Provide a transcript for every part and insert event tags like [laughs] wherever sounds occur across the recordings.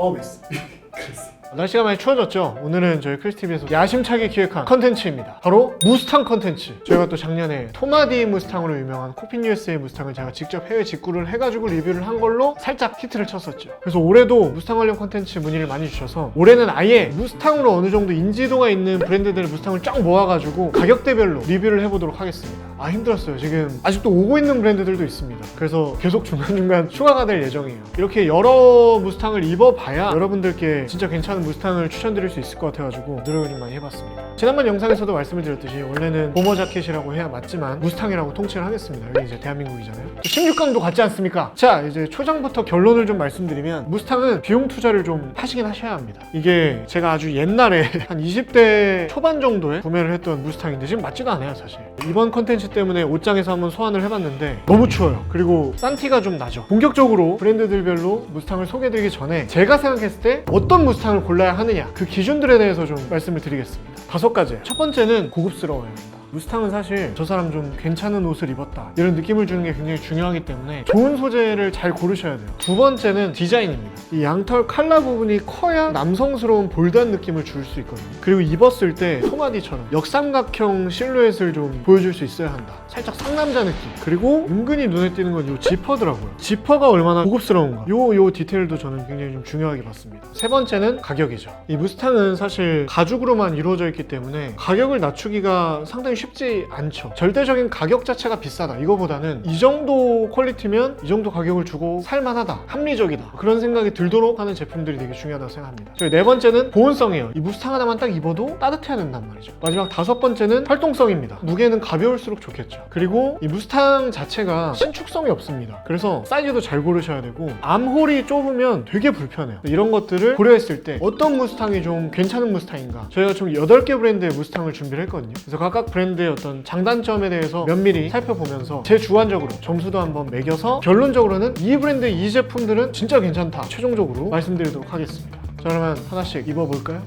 서비스. [laughs] 그랬어. 날씨가 많이 추워졌죠? 오늘은 저희 크리스티비에서 야심차게 기획한 컨텐츠입니다. 바로 무스탕 컨텐츠. 저희가 또 작년에 토마디 무스탕으로 유명한 코핀 USA 무스탕을 제가 직접 해외 직구를 해가지고 리뷰를 한 걸로 살짝 히트를 쳤었죠. 그래서 올해도 무스탕 관련 컨텐츠 문의를 많이 주셔서 올해는 아예 무스탕으로 어느 정도 인지도가 있는 브랜드들의 무스탕을 쫙 모아가지고 가격대별로 리뷰를 해보도록 하겠습니다. 아 힘들었어요. 지금 아직도 오고 있는 브랜드들도 있습니다. 그래서 계속 중간중간 추가가 될 예정이에요. 이렇게 여러 무스탕을 입어봐야 여러분들께 진짜 괜찮은 무스탕을 추천드릴 수 있을 것 같아가지고 노력을 좀 많이 해봤습니다. 지난번 영상에서도 말씀을 드렸듯이 원래는 보머 자켓이라고 해야 맞지만 무스탕이라고 통칭을 하겠습니다. 여기 이제 대한민국이잖아요. 16강도 같지 않습니까? 자 이제 초장부터 결론을 좀 말씀드리면 무스탕은 비용 투자를 좀 하시긴 하셔야 합니다. 이게 제가 아주 옛날에 [laughs] 한 20대 초반 정도에 구매를 했던 무스탕인데 지금 맞지도 않아요 사실. 이번 컨텐츠 때문에 옷장에서 한번 소환을 해봤는데 너무 추워요. 그리고 싼 티가 좀 나죠. 본격적으로 브랜드들별로 무스탕을 소개해드리기 전에 제가 생각했을 때 어떤 무스탕을 골라야 하느냐 그 기준들에 대해서 좀 말씀을 드리겠습니다. 다섯 가지. 첫 번째는 고급스러워야 합니다. 무스탕은 사실 저 사람 좀 괜찮은 옷을 입었다. 이런 느낌을 주는 게 굉장히 중요하기 때문에 좋은 소재를 잘 고르셔야 돼요. 두 번째는 디자인입니다. 이 양털 칼라 부분이 커야 남성스러운 볼드한 느낌을 줄 수 있거든요. 그리고 입었을 때 토마디처럼 역삼각형 실루엣을 좀 보여줄 수 있어야 한다. 살짝 상남자 느낌. 그리고 은근히 눈에 띄는 건 이 지퍼더라고요. 지퍼가 얼마나 고급스러운가 요 요 디테일도 저는 굉장히 좀 중요하게 봤습니다. 세 번째는 가격이죠. 이 무스탕은 사실 가죽으로만 이루어져 있기 때문에 가격을 낮추기가 상당히 쉽지 않죠. 절대적인 가격 자체가 비싸다. 이거보다는 이 정도 퀄리티면 이 정도 가격을 주고 살만하다. 합리적이다. 그런 생각이 들도록 하는 제품들이 되게 중요하다고 생각합니다. 저희 네 번째는 보온성이에요. 이 무스탕 하나만 딱 입어도 따뜻해야 된단 말이죠. 마지막 다섯 번째는 활동성입니다. 무게는 가벼울수록 좋겠죠. 그리고 이 무스탕 자체가 신축성이 없습니다. 그래서 사이즈도 잘 고르셔야 되고 암홀이 좁으면 되게 불편해요. 이런 것들을 고려했을 때 어떤 무스탕이 좀 괜찮은 무스탕인가. 저희가 총 8개 브랜드의 무스탕을 준비를 했거든요. 그래서 각각 브랜드 의 어떤 장단점에 대해서 면밀히 살펴보면서 제 주관적으로 점수도 한번 매겨서 결론적으로는 이 브랜드의 이 제품들은 진짜 괜찮다 최종적으로 말씀드리도록 하겠습니다 자 그러면 하나씩 입어볼까요?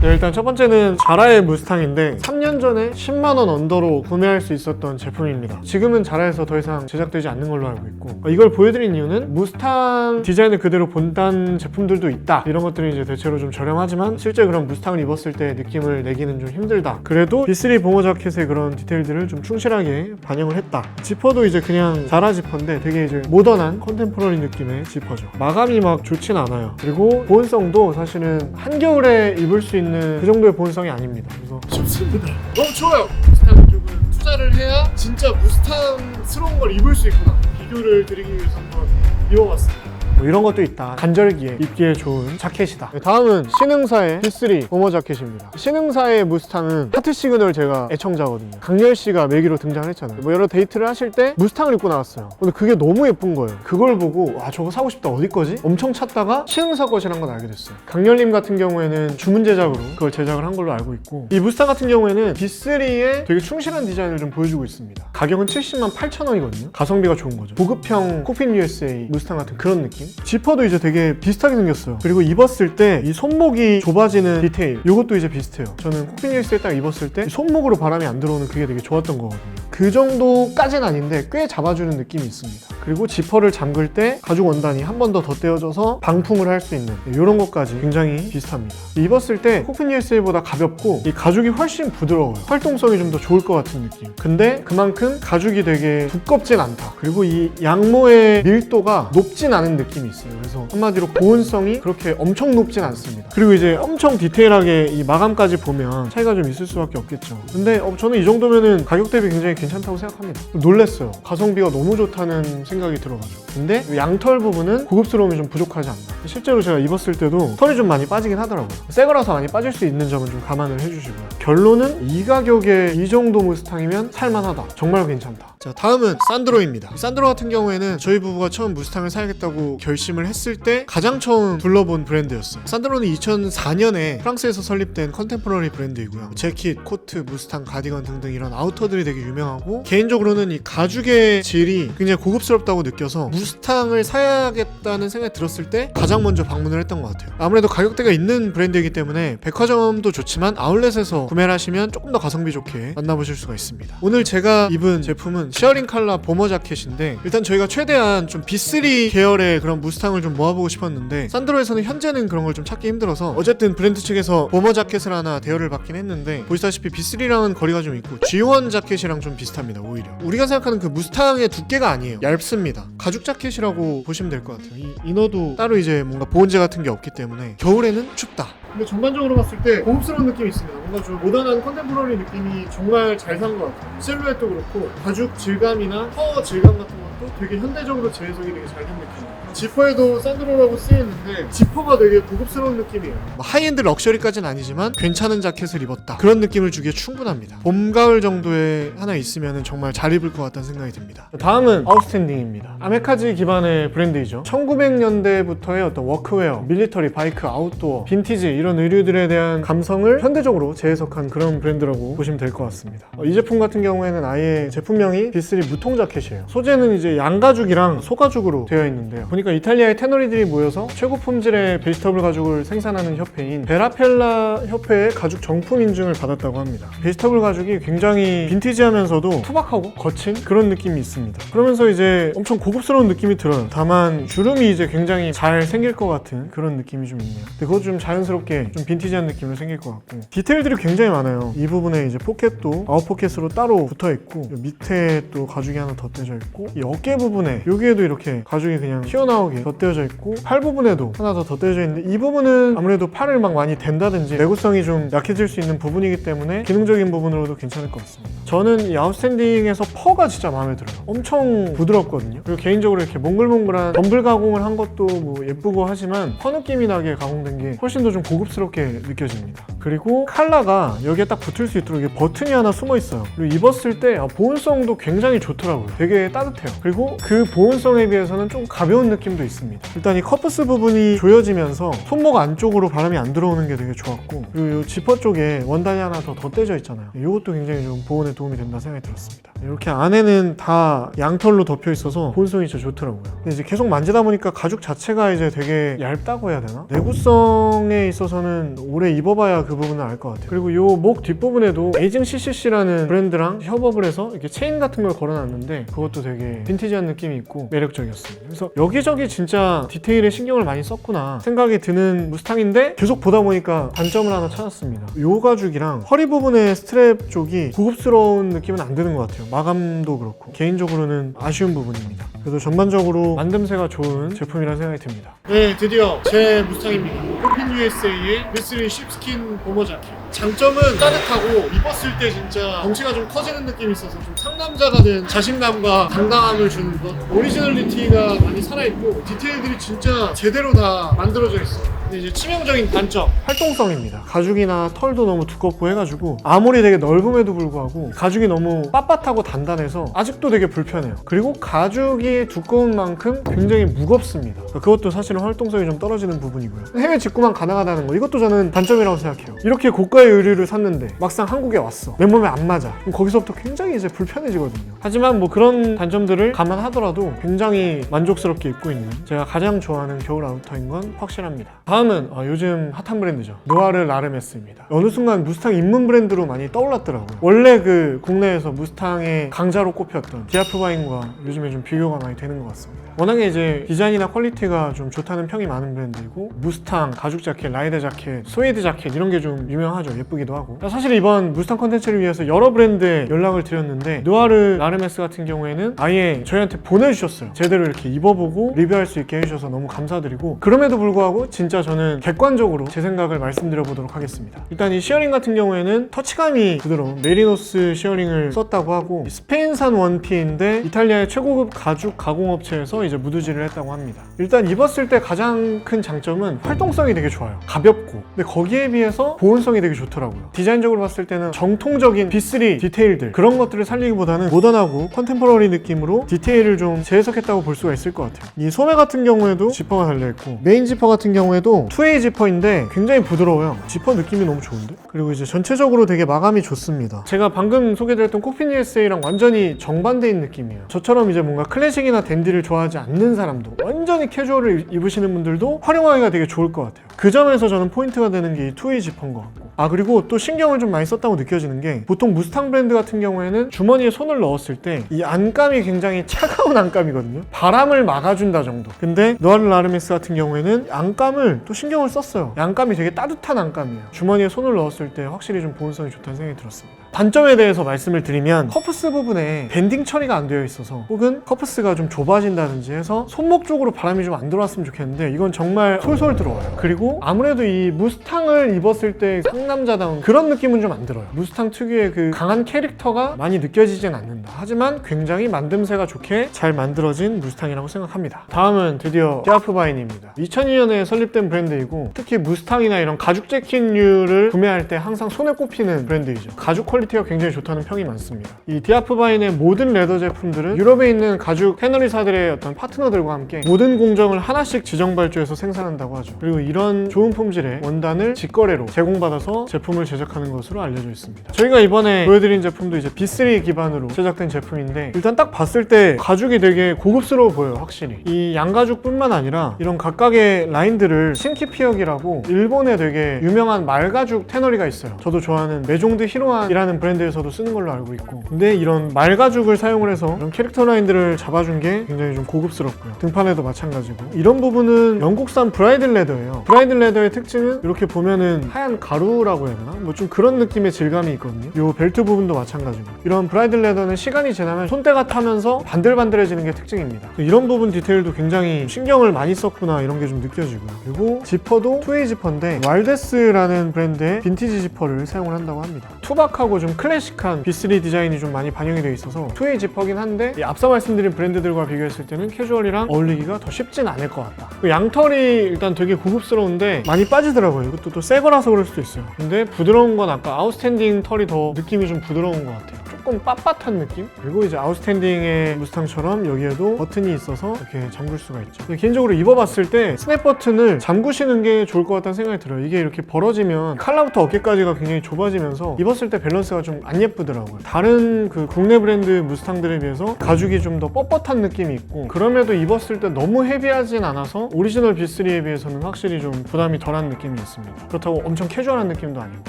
네, 일단 첫 번째는 자라의 무스탕인데 3년 전에 10만 원 언더로 구매할 수 있었던 제품입니다. 지금은 자라에서 더 이상 제작되지 않는 걸로 알고 있고 어, 이걸 보여드린 이유는 무스탕 디자인을 그대로 본단 제품들도 있다. 이런 것들이 이제 대체로 좀 저렴하지만 실제 그런 무스탕을 입었을 때 느낌을 내기는 좀 힘들다. 그래도 B3 보모 자켓의 그런 디테일들을 좀 충실하게 반영을 했다. 지퍼도 이제 그냥 자라 지퍼인데 되게 이제 모던한 컨템포러리 느낌의 지퍼죠. 마감이 막 좋진 않아요. 그리고 보온성도 사실은 한겨울에 입을 수 있는 그 정도의 보온성이 아닙니다. 그래서 좋습니다. 너무 좋아요. 무스탕 쪽은 투자를 해야 진짜 무스탕스러운 걸 입을 수 있구나. 비교를 드리기 위해서 한번 입어봤습니다. 뭐 이런 것도 있다. 간절기에 입기에 좋은 자켓이다. 네, 다음은 신흥사의 B3 보머 자켓입니다. 신흥사의 무스탕은 하트 시그널 제가 애청자거든요. 강렬 씨가 매기로 등장했잖아요. 뭐 여러 데이트를 하실 때 무스탕을 입고 나왔어요. 근데 그게 너무 예쁜 거예요. 그걸 보고 와 저거 사고 싶다 어디 거지? 엄청 찾다가 신흥사 것이란 걸 알게 됐어요. 강렬님 같은 경우에는 주문 제작으로 그걸 제작을 한 걸로 알고 있고 이 무스탕 같은 경우에는 B3의 되게 충실한 디자인을 좀 보여주고 있습니다. 가격은 70만 8천 원이거든요. 가성비가 좋은 거죠. 고급형 코핀 USA 무스탕 같은 그런 느낌? 지퍼도 이제 되게 비슷하게 생겼어요. 그리고 입었을 때 이 손목이 좁아지는 디테일 이것도 이제 비슷해요. 저는 USA에 딱 입었을 때이 손목으로 바람이 안 들어오는 그게 되게 좋았던 거거든요. 그 정도까지는 아닌데 꽤 잡아주는 느낌이 있습니다. 그리고 지퍼를 잠글 때 가죽 원단이 한 번 더 덧대어져서 방풍을 할 수 있는 이런 것까지 굉장히 비슷합니다. 입었을 때 USA보다 가볍고 이 가죽이 훨씬 부드러워요. 활동성이 좀 더 좋을 것 같은 느낌. 근데 그만큼 가죽이 되게 두껍진 않다. 그리고 이 양모의 밀도가 높진 않은 느낌 이 있어요. 그래서 한마디로 보온성이 그렇게 엄청 높진 않습니다. 그리고 이제 엄청 디테일하게 이 마감까지 보면 차이가 좀 있을 수밖에 없겠죠. 근데 어, 저는 이 정도면은 가격 대비 굉장히 괜찮다고 생각합니다. 놀랬어요. 가성비가 너무 좋다는 생각이 들어가지고. 근데 이 양털 부분은 고급스러움이 좀 부족하지 않나. 실제로 제가 입었을 때도 털이 좀 많이 빠지긴 하더라고요. 새 거라서 많이 빠질 수 있는 점은 좀 감안을 해주시고요. 결론은 이 가격에 이 정도 무스탕이면 살만하다. 정말 괜찮다. 자, 다음은 산드로입니다. 산드로 같은 경우에는 저희 부부가 처음 무스탕을 사야겠다고 결심을 했을 때 가장 처음 둘러본 브랜드였어요. 산드로는 2004년에 프랑스에서 설립된 컨템포러리 브랜드이고요. 재킷, 코트, 무스탕, 가디건 등등 이런 아우터들이 되게 유명하고 개인적으로는 이 가죽의 질이 굉장히 고급스럽 고급스럽다고 느껴서 무스탕을 사야겠다는 생각이 들었을 때 가장 먼저 방문을 했던 것 같아요. 아무래도 가격대가 있는 브랜드이기 때문에 백화점도 좋지만 아울렛에서 구매를 하시면 조금 더 가성비 좋게 만나보실 수가 있습니다. 오늘 제가 입은 제품은 시어링 칼라 보머 자켓인데 일단 저희가 최대한 좀 B3 계열의 그런 무스탕을 좀 모아보고 싶었는데 산드로에서는 현재는 그런 걸 좀 찾기 힘들어서 어쨌든 브랜드 측에서 보머 자켓을 하나 대여를 받긴 했는데 보시다시피 B3랑은 거리가 좀 있고 G1 자켓이랑 좀 비슷합니다 오히려. 우리가 생각하는 그 무스탕의 두께가 아니에요. 얇습니다. 가죽 자켓이라고 보시면 될 것 같아요. 이 이너도 따로 이제 뭔가 보온재 같은 게 없기 때문에 겨울에는 춥다 근데 전반적으로 봤을 때 고급스러운 느낌이 있습니다. 뭔가 좀 모던한 컨템포러리 느낌이 정말 잘 산 것 같아요. 실루엣도 그렇고 가죽 질감이나 퍼 질감 같은 것도 되게 현대적으로 재해석이 되게 잘 된 느낌이에요. 지퍼에도 산드로라고 쓰여있는데 지퍼가 되게 고급스러운 느낌이에요. 뭐 하이엔드 럭셔리까지는 아니지만 괜찮은 자켓을 입었다. 그런 느낌을 주기에 충분합니다. 봄 가을 정도에 하나 있으면 정말 잘 입을 것 같다는 생각이 듭니다. 다음은 아웃스탠딩입니다. 아메카지 기반의 브랜드이죠. 1900년대부터의 어떤 워크웨어 밀리터리 바이크 아웃도어 빈티지 이런 의류들에 대한 감성을 현대적으로 재해석한 그런 브랜드라고 보시면 될 것 같습니다. 어, 이 제품 같은 경우에는 아예 제품명이 B3 무통 자켓이에요. 소재는 이제 양가죽이랑 소가죽으로 되어 있는데요 보니까 이탈리아의 테너리들이 모여서 최고 품질의 베지터블 가죽을 생산하는 협회인 베라펠라 협회의 가죽 정품 인증을 받았다고 합니다. 베지터블 가죽이 굉장히 빈티지하면서도 투박하고 거친 그런 느낌이 있습니다. 그러면서 이제 엄청 고급스러운 느낌이 들어요. 다만 주름이 이제 굉장히 잘 생길 것 같은 그런 느낌이 좀 있네요. 근데 그것 좀 자연스럽게 좀 빈티지한 느낌으로 생길 것 같고 디테일들이 굉장히 많아요. 이 부분에 이제 포켓도 아웃 포켓으로 따로 붙어 있고 요 밑에 또 가죽이 하나 덧대져 있고 이 어깨 부분에 여기에도 이렇게 가죽이 그냥 튀어나오게 덧대어져 있고 팔 부분에도 하나 더 덧대져 있는데 이 부분은 아무래도 팔을 막 많이 댄다든지 내구성이 좀 약해질 수 있는 부분이기 때문에 기능적인 부분으로도 괜찮을 것 같습니다. 저는 이 아웃스탠딩에서 퍼가 진짜 마음에 들어요. 엄청 부드럽거든요. 그리고 개인적으로 이렇게 몽글몽글한 덤블 가공을 한 것도 뭐 예쁘고 하지만 퍼 느낌이 나게 가공된 게 훨씬 더 좀 고급스럽게 느껴집니다. 그리고 칼라가 여기에 딱 붙을 수 있도록 버튼이 하나 숨어 있어요. 그리고 입었을 때 아, 보온성도 굉장히 좋더라고요. 되게 따뜻해요. 그리고 그 보온성에 비해서는 좀 가벼운 느낌도 있습니다. 일단 이 커프스 부분이 조여지면서 손목 안쪽으로 바람이 안 들어오는 게 되게 좋았고 그리고 이 지퍼 쪽에 원단이 하나 더 덧대져 있잖아요. 이것도 굉장히 좀 보온에 도움이 된다 생각이 들었습니다. 이렇게 안에는 다 양털로 덮여 있어서 보온성이 진짜 좋더라고요. 근데 이제 계속 만지다 보니까 가죽 자체가 이제 되게 얇다고 해야 되나? 내구성에 있어서는 오래 입어봐야 그 부분을 알 것 같아요. 그리고 이목 뒷부분에도 에이징 CCC라는 브랜드랑 협업을 해서 이렇게 체인 같은 걸 걸어놨는데 그것도 되게 빈티지한 느낌이 있고 매력적이었습니다. 그래서 여기저기 진짜 디테일에 신경을 많이 썼구나 생각이 드는 무스탕인데 계속 보다 보니까 단점을 하나 찾았습니다. 요 가죽이랑 허리 부분의 스트랩 쪽이 고급스러운 느낌은 안 드는 것 같아요. 마감도 그렇고 개인적으로는 아쉬운 부분입니다. 그래도 전반적으로 만듦새가 좋은 제품이라 생각이 듭니다. 네, 드디어 제 무스탕입니다. 코핀 USA의 미스리 쉽스킨 보머 자켓. 장점은 따뜻하고 입었을 때 진짜 덩치가 좀 커지는 느낌이 있어서 좀 상남자가 된 자신감과 당당함을 주는 것. 오리지널리티가 많이 살아있고 디테일들이 진짜 제대로 다 만들어져 있어요. 이제 치명적인 단점 활동성입니다. 가죽이나 털도 너무 두껍고 해가지고 아무리 되게 넓음에도 불구하고 가죽이 너무 빳빳하고 단단해서 아직도 되게 불편해요. 그리고 가죽이 두꺼운 만큼 굉장히 무겁습니다. 그것도 사실은 활동성이 좀 떨어지는 부분이고요. 해외 직구만 가능하다는 거 이것도 저는 단점이라고 생각해요. 이렇게 고가의 의류를 샀는데 막상 한국에 왔어. 내 몸에 안 맞아. 그럼 거기서부터 굉장히 이제 불편해지거든요. 하지만 뭐 그런 단점들을 감안하더라도 굉장히 만족스럽게 입고 있는 제가 가장 좋아하는 겨울 아우터인 건 확실합니다. 다음은 어, 요즘 핫한 브랜드죠. 노아르 라르메스입니다. 어느 순간 무스탕 입문 브랜드로 많이 떠올랐더라고요. 원래 그 국내에서 무스탕의 강자로 꼽혔던 디아프바인과 요즘에 좀 비교가 많이 되는 것 같습니다. 워낙에 이제 디자인이나 퀄리티가 좀 좋다는 평이 많은 브랜드이고 무스탕, 가죽 자켓, 라이더 자켓, 스웨이드 자켓 이런 게 좀 유명하죠. 예쁘기도 하고. 사실 이번 무스탕 컨텐츠를 위해서 여러 브랜드에 연락을 드렸는데 노아르 라르메스 같은 경우에는 아예 저희한테 보내주셨어요. 제대로 이렇게 입어보고 리뷰할 수 있게 해주셔서 너무 감사드리고 그럼에도 불구하고 진짜 저는 객관적으로 제 생각을 말씀드려 보도록 하겠습니다. 일단 이 시어링 같은 경우에는 터치감이 부드러운 메리노스 시어링을 썼다고 하고 스페인산 원피인데 이탈리아의 최고급 가죽 가공업체에서 이제 무드질을 했다고 합니다. 일단 입었을 때 가장 큰 장점은 활동성이 되게 좋아요. 가볍고. 근데 거기에 비해서 보온성이 되게 좋더라고요. 디자인적으로 봤을 때는 정통적인 B3 디테일들 그런 것들을 살리기보다는 모던하고 컨템포러리 느낌으로 디테일을 좀 재해석했다고 볼 수가 있을 것 같아요. 이 소매 같은 경우에도 지퍼가 달려있고 메인 지퍼 같은 경우에도 지퍼도 2A 지퍼인데 굉장히 부드러워요. 지퍼 느낌이 너무 좋은데? 그리고 이제 전체적으로 되게 마감이 좋습니다. 제가 방금 소개드렸던 코핀 USA랑 완전히 정반대인 느낌이에요. 저처럼 이제 뭔가 클래식이나 댄디를 좋아하지 않는 사람도 완전히 캐주얼을 입으시는 분들도 활용하기가 되게 좋을 것 같아요. 그 점에서 저는 포인트가 되는 게이 2A 지퍼인 것 같고 아 그리고 또 신경을 좀 많이 썼다고 느껴지는 게 보통 무스탕 브랜드 같은 경우에는 주머니에 손을 넣었을 때 이 안감이 굉장히 차가운 안감이거든요. 바람을 막아준다 정도. 근데 노아르 라르메스 같은 경우에는 안감을 또 신경을 썼어요. 이 안감이 되게 따뜻한 안감이에요. 주머니에 손을 넣었을 때 확실히 좀 보온성이 좋다는 생각이 들었습니다. 단점에 대해서 말씀을 드리면 커프스 부분에 밴딩 처리가 안 되어 있어서 혹은 커프스가 좀 좁아진다든지 해서 손목 쪽으로 바람이 좀 안 들어왔으면 좋겠는데 이건 정말 솔솔 들어와요. 그리고 아무래도 이 무스탕을 입었을 때 상남자다운 그런 느낌은 좀 안 들어요. 무스탕 특유의 그 강한 캐릭터가 많이 느껴지진 않는다. 하지만 굉장히 만듦새가 좋게 잘 만들어진 무스탕이라고 생각합니다. 다음은 드디어 디아프바인입니다. 2002년에 설립된 브랜드이고 특히 무스탕이나 이런 가죽 재킷류를 구매할 때 항상 손에 꼽히는 브랜드이죠. 가죽 퀄 리티가 굉장히 좋다는 평이 많습니다. 이 디아프바인의 모든 레더 제품들은 유럽에 있는 가죽 패널리사들의 어떤 파트너들과 함께 모든 공정을 하나씩 지정 발주해서 생산한다고 하죠. 그리고 이런 좋은 품질의 원단을 직거래로 제공받아서 제품을 제작하는 것으로 알려져 있습니다. 저희가 이번에 보여드린 제품도 이제 B3 기반으로 제작된 제품인데 일단 딱 봤을 때 가죽이 되게 고급스러워 보여요, 확실히. 이 양가죽뿐만 아니라 이런 각각의 라인들을 신키피역이라고 일본의 되게 유명한 말가죽 테너리가 있어요. 저도 좋아하는 메종드 히로안이라는 브랜드에서도 쓰는 걸로 알고 있고 근데 이런 말가죽을 사용을 해서 이런 캐릭터 라인들을 잡아준 게 굉장히 좀 고급스럽고요. 등판에도 마찬가지고 이런 부분은 영국산 브라이드 레더예요. 브라이드 레더의 특징은 이렇게 보면은 하얀 가루라고 해야 되나? 뭐 좀 그런 느낌의 질감이 있거든요. 이 벨트 부분도 마찬가지고 이런 브라이드 레더는 시간이 지나면 손때가 타면서 반들반들해지는 게 특징입니다. 이런 부분 디테일도 굉장히 신경을 많이 썼구나 이런 게 좀 느껴지고요. 그리고 지퍼도 투웨이 지퍼인데 왈데스라는 브랜드의 빈티지 지퍼를 사용을 한다고 합니다. 투박하고 좀 클래식한 B3 디자인이 좀 많이 반영이 되어 있어서 투웨이 지퍼긴 한데 이 앞서 말씀드린 브랜드들과 비교했을 때는 캐주얼이랑 어울리기가 더 쉽진 않을 것 같다. 그 양털이 일단 되게 고급스러운데 많이 빠지더라고요. 이것도 또 새 거라서 그럴 수도 있어요. 근데 부드러운 건 아까 아웃스탠딩 털이 더 느낌이 좀 부드러운 것 같아요. 조금 빳빳한 느낌? 그리고 이제 아웃스탠딩의 무스탕처럼 여기에도 버튼이 있어서 이렇게 잠글 수가 있죠. 개인적으로 입어봤을 때 스냅 버튼을 잠그시는 게 좋을 것 같다는 생각이 들어요. 이게 이렇게 벌어지면 칼라부터 어깨까지가 굉장히 좁아지면서 입었을 때 밸런스가 좀 안 예쁘더라고요. 다른 그 국내 브랜드 무스탕들에 비해서 가죽이 좀 더 뻣뻣한 느낌이 있고 그럼에도 입었을 때 너무 헤비하진 않아서 오리지널 B3에 비해서는 확실히 좀 부담이 덜한 느낌이 있습니다. 그렇다고 엄청 캐주얼한 느낌도 아니고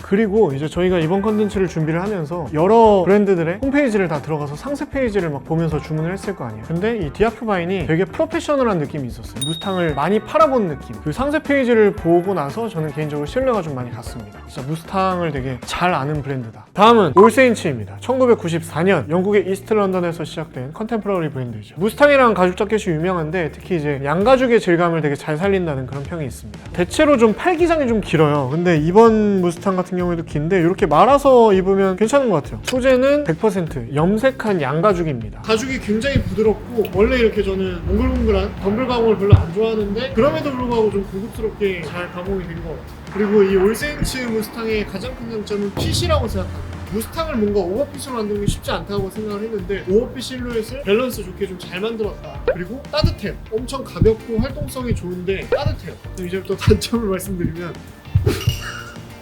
그리고 이제 저희가 이번 컨텐츠를 준비를 하면서 여러 브랜드들의 홈페이지를 다 들어가서 상세 페이지를 막 보면서 주문을 했을 거 아니에요. 근데 이 디아프바인이 되게 프로페셔널한 느낌이 있었어요. 무스탕을 많이 팔아본 느낌. 그 상세 페이지를 보고 나서 저는 개인적으로 신뢰가 좀 많이 갔습니다. 진짜 무스탕을 되게 잘 아는 브랜드다. 다음은 올세인츠입니다. 1994년 영국의 이스트 런던에서 시작된 컨템포러리 브랜드죠. 무스탕이랑 가죽 자켓이 유명한데 특히 이제 양가죽의 질감을 되게 잘 살린다는 그런 평이 있습니다. 대체로 좀 팔기장이 좀 길어요. 근데 이번 무스탕 같은 경우에도 긴데 이렇게 말아서 입으면 괜찮은 것 같아요. 소재는 100% 염색한 양가죽입니다. 가죽이 굉장히 부드럽고 원래 이렇게 저는 몽글몽글한 덤블 가공을 별로 안 좋아하는데 그럼에도 불구하고 좀 고급스럽게 잘 가공이 된 것 같아요. 그리고 이 올세인츠 무스탕의 가장 큰 장점은 핏이라고 생각합니다. 무스탕을 뭔가 오버핏으로 만드는 게 쉽지 않다고 생각을 했는데 오버핏 실루엣을 밸런스 좋게 좀 잘 만들었다. 그리고 따뜻해요. 엄청 가볍고 활동성이 좋은데 따뜻해요. 이제부터 단점을 [laughs] 말씀드리면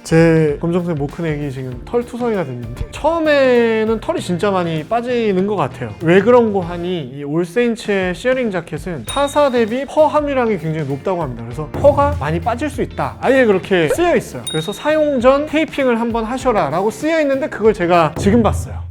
제 검정색 모크넥이 지금 털 투성이가 됐는데 처음에는 털이 진짜 많이 빠지는 것 같아요. 왜 그런 거 하니? 이 올세인츠의 시어링 자켓은 타사 대비 퍼 함유량이 굉장히 높다고 합니다. 그래서 퍼가 많이 빠질 수 있다. 아예 그렇게 쓰여 있어요. 그래서 사용 전 테이핑을 한번 하셔라 라고 쓰여 있는데 그걸 제가 지금 봤어요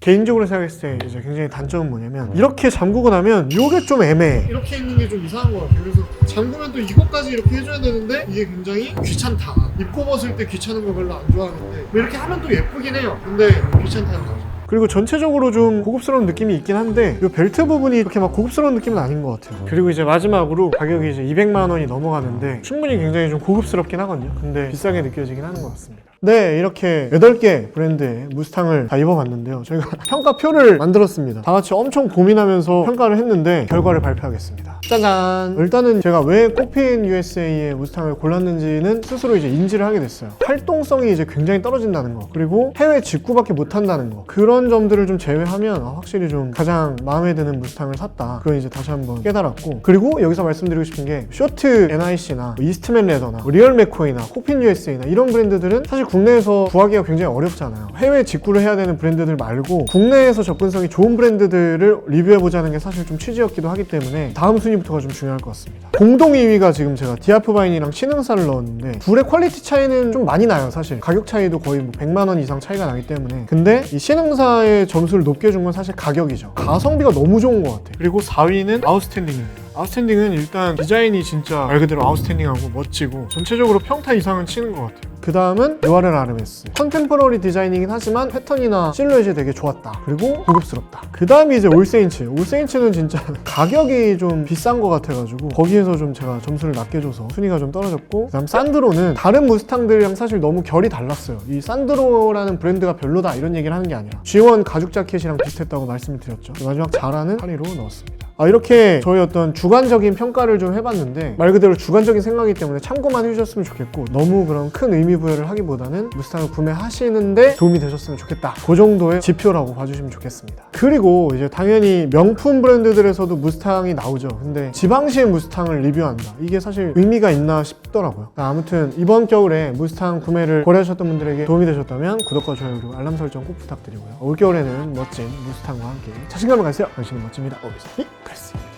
개인적으로 생각했을 때 이제 굉장히 단점은 뭐냐면 이렇게 잠그고 나면 이게 좀 애매해. 이렇게 있는 게 좀 이상한 것 같아요. 그래서 잠그면 또 이것까지 이렇게 해줘야 되는데 이게 굉장히 귀찮다. 입고 벗을 때 귀찮은 거 별로 안 좋아하는데 뭐 이렇게 하면 또 예쁘긴 해요. 근데 귀찮다는 거죠. 그리고 전체적으로 좀 고급스러운 느낌이 있긴 한데 이 벨트 부분이 이렇게 막 고급스러운 느낌은 아닌 것 같아요. 그리고 이제 마지막으로 가격이 이제 200만 원이 넘어가는데 충분히 굉장히 좀 고급스럽긴 하거든요. 근데 비싸게 느껴지긴 하는 것 같습니다 네 이렇게 8개 브랜드의 무스탕을 다 입어봤는데요. 저희가 [laughs] 평가표를 만들었습니다. 다 같이 엄청 고민하면서 평가를 했는데 결과를 발표하겠습니다 짜잔. 일단은 제가 왜 코핀 USA의 무스탕을 골랐는지는 스스로 이제 인지를 하게 됐어요. 활동성이 이제 굉장히 떨어진다는 거 그리고 해외 직구밖에 못한다는 거. 그런 점들을 좀 제외하면 아, 확실히 좀 가장 마음에 드는 무스탕을 샀다. 그걸 이제 다시 한번 깨달았고 그리고 여기서 말씀드리고 싶은 게 쇼트 NIC나 이스트맨 레더나 뭐 리얼 맥코이나 코핀 USA나 이런 브랜드들은 사실 국내에서 구하기가 굉장히 어렵잖아요. 해외 직구를 해야 되는 브랜드들 말고 국내에서 접근성이 좋은 브랜드들을 리뷰해보자는 게 사실 좀 취지였기도 하기 때문에 다음 순위 부터가 좀 중요할 것 같습니다. 공동 2위가 지금 제가 디아프바인이랑 신흥사를 넣었는데 둘의 퀄리티 차이는 좀 많이 나요 사실. 가격 차이도 거의 뭐 100만 원 이상 차이가 나기 때문에. 근데 이 신흥사의 점수를 높게 준 건 사실 가격이죠. 가성비가 너무 좋은 것 같아요. 그리고 4위는 아웃스탠딩입니다 아웃스탠딩은 일단 디자인이 진짜 말 그대로 아웃스탠딩하고 멋지고 전체적으로 평타 이상은 치는 것 같아요 그 다음은 요아르 아르메스. 컨템포러리 디자인이긴 하지만 패턴이나 실루엣이 되게 좋았다. 그리고 고급스럽다. 그 다음이 이제 올세인츠. 올세인츠는 진짜 [laughs] 가격이 좀 비싼 것 같아가지고 거기에서 좀 제가 점수를 낮게 줘서 순위가 좀 떨어졌고 그 다음 산드로는 다른 무스탕들이랑 사실 너무 결이 달랐어요. 이 산드로라는 브랜드가 별로다 이런 얘기를 하는 게 아니라 G1 가죽 자켓이랑 비슷했다고 말씀을 드렸죠. 마지막 잘하는 8위로 넣었습니다 아, 이렇게 저희 어떤 주관적인 평가를 좀 해봤는데 말 그대로 주관적인 생각이기 때문에 참고만 해주셨으면 좋겠고 너무 그런 큰 의미 부여를 하기보다는 무스탕을 구매하시는데 도움이 되셨으면 좋겠다. 그 정도의 지표라고 봐주시면 좋겠습니다. 그리고 이제 당연히 명품 브랜드들에서도 무스탕이 나오죠. 근데 지방시의 무스탕을 리뷰한다. 이게 사실 의미가 있나 싶더라고요. 아무튼 이번 겨울에 무스탕 구매를 고려하셨던 분들에게 도움이 되셨다면 구독과 좋아요 그리고 알람 설정 꼭 부탁드리고요. 올겨울에는 멋진 무스탕과 함께 자신감을 가지세요. 당신은 멋집니다. 오비스 Yes.